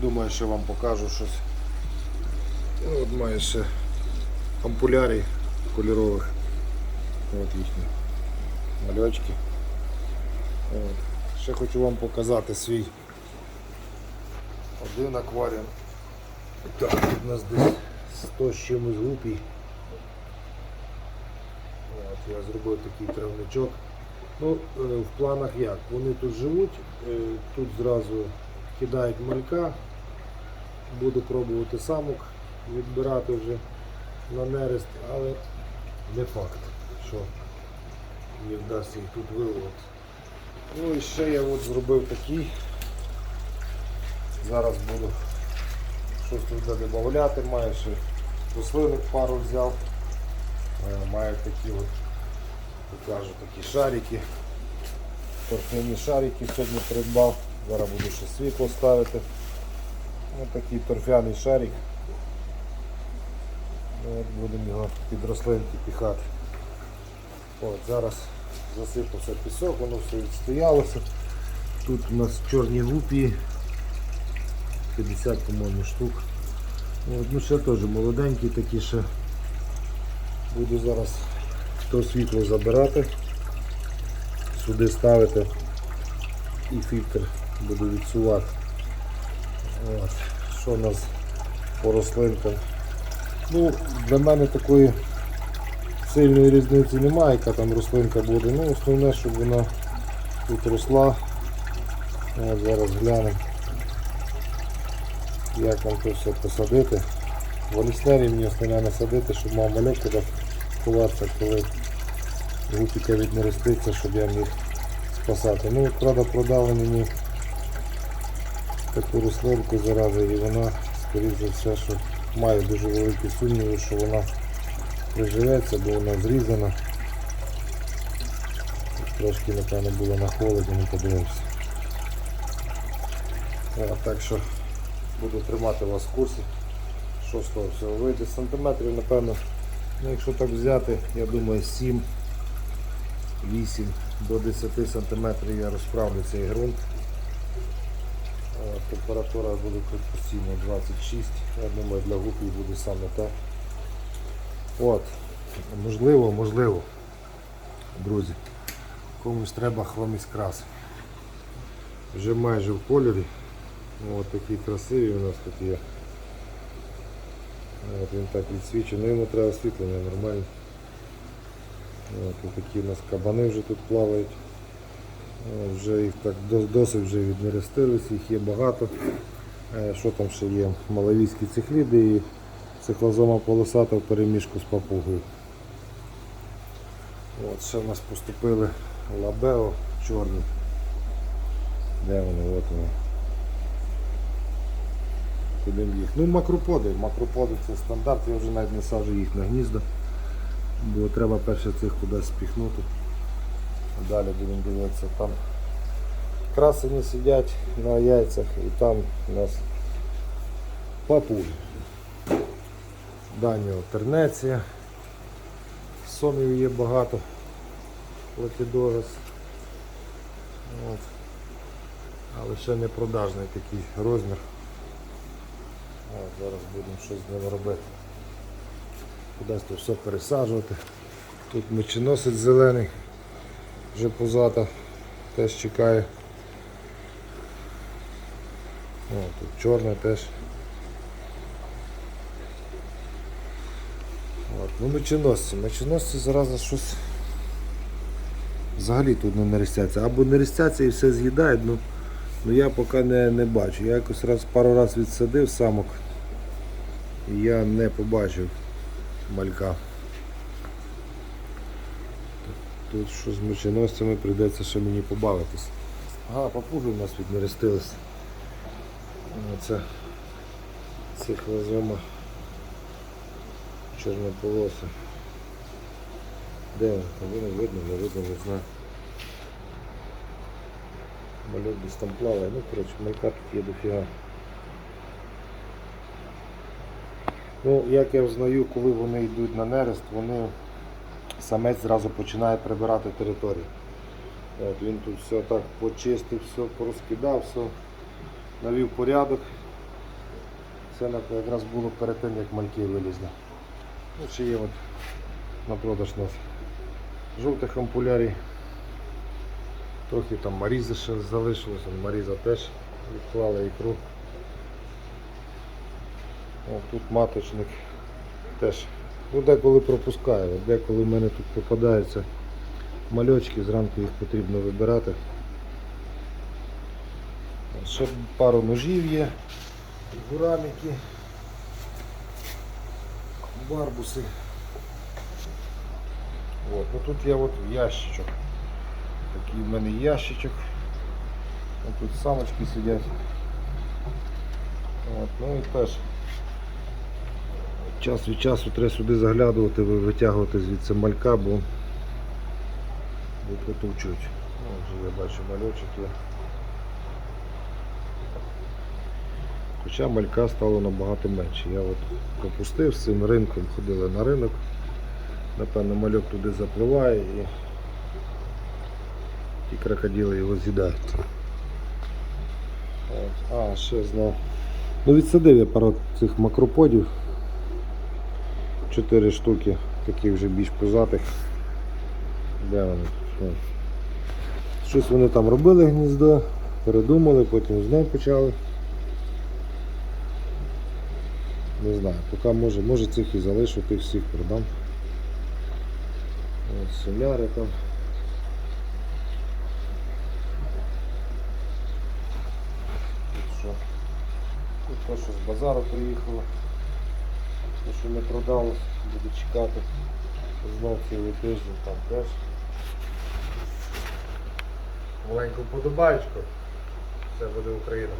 Думаю, що вам покажу щось. Ну, От має ще ампулярій кольорових. От їхні мальочки. От. Ще хочу вам показати свій один акваріум. Так, тут у нас десь 100 з чимось гупій. От, я зробив такий травничок. Ну, е, в планах як? Вони тут живуть, е, тут зразу кидають малька, буду пробувати самок відбирати вже на нерест, але не факт, що мені вдасться їх тут виловити. Ну і ще я от зробив такий. Зараз буду щось туди додати, маю ще рослинок пару взяв. Е, Маю такі от, покажу такі шарики. Торфяні шарики сьогодні придбав. Зараз буду ще світло ставити. Ось такий торфяний шарик. Будемо його під рослинки піхати. От, зараз засипався пісок, воно все відстоялося. Тут у нас чорні гупі. 50, по-моєму, штук. От, ну ще теж молоденькі такі ще. Буду зараз то світло забирати, сюди ставити і фільтр буду відсувати. От. Що у нас по рослинкам? Ну, для мене такої сильної різниці немає, яка там рослинка буде. Ну, основне, щоб вона тут росла. От, зараз глянемо, як нам тут все посадити. В ліснері мені основне насадити, щоб мав мальок туди ховатися, коли гупіка віднереститься, щоб я міг спасати. Ну, правда, продали мені таку рослинку зарази і вона, скоріш за все, що має дуже великі сумніви, що вона приживеться, бо вона зрізана. Трошки, напевно, було на холоді, не подивився. А, так що буду тримати вас в курсі, що з того всього вийде. Сантиметрів, напевно, ну, якщо так взяти, я думаю, 7 8 до 10 сантиметрів я розправлю цей ґрунт. Е, Температура буде постійно 26. Я думаю, для гупів буде саме те. От, можливо, можливо, друзі, комусь треба хроміскрас. Вже майже в кольорі. От такі красиві у нас тут є. От він так відсвічує, ну йому треба освітлення нормальне. От, такі у нас кабани вже тут плавають. От, Вже їх так досить вже віднерестились, їх є багато. Е, Що там ще є? Малавійські цихліди і цихлозома полосата в переміжку з папугою. От ще в нас поступили лабео чорні. Де вони? От вони. Кудим їх? Ну макроподи. Макроподи це стандарт, я вже навіть не саджу їх на гнізда. Бо треба перше цих кудись спіхнути. Далі будемо дивитися. Там красені сидять на яйцях і там у нас папулі. Даніо тернеція. Сомів є багато. Латідорос. От. Але ще не продажний такий розмір. От, зараз будемо щось з ним робити. Кудись тут все пересаджувати. Тут меченосець зелений, вже позата, теж чекає. О, тут чорний теж. От, ну меченосці. Меченосці зараз щось взагалі тут не нерестяться. Або нерестяться і все з'їдають, ну, ну я поки не, не бачу. Я якось раз пару раз відсадив самок і я не побачив малька. Тут що з меченосцями прийдеться ще мені побавитись. Ага, папуги у нас віднерестились. Оце цихлозома чорнополоса. Де? Там видно, не видно, не знаю. Мальок десь там плаває, ну коротше, малька тут є дофіга. Ну, як я взнаю, коли вони йдуть на нерест, вони самець зразу починає прибирати територію. От, він тут все так почистив, все порозкидав, все навів порядок. Це якраз було перед тим, як мальки вилізли. Ну, ще є от на продаж у нас жовтих ампулярій. Трохи там Марізи ще залишилось, он Маріза теж відклала ікру. О, тут маточник теж. Ну, деколи пропускаю, деколи в мене тут попадаються мальочки, зранку їх потрібно вибирати. Ще пару ножів є, гураміки, барбуси. От, ну тут є от ящичок. Такий в мене ящичок. Тут самочки сидять. От, ну і теж час від часу треба сюди заглядувати, витягувати звідси малька, бо потовчуть. Ну, вже я бачу мальочок. Хоча малька стало набагато менше. Я от пропустив з цим ринком, ходили на ринок. Напевно, мальок туди запливає і ті крокодили його з'їдають. А, ще знав. Ну відсадив я пару цих макроподів. Чотири штуки, таких вже більш пузатих. Де вони? Щось вони там робили гніздо, передумали, потім знову почали. Не знаю, поки може, може цих і залишу, тих всіх продам. Ось соляри там. Тут що? Тут то, що з базару приїхало. Що не продалось, буду чекати. Знов цілий тиждень там теж. Маленьку подобаєчку. Все буде Україна.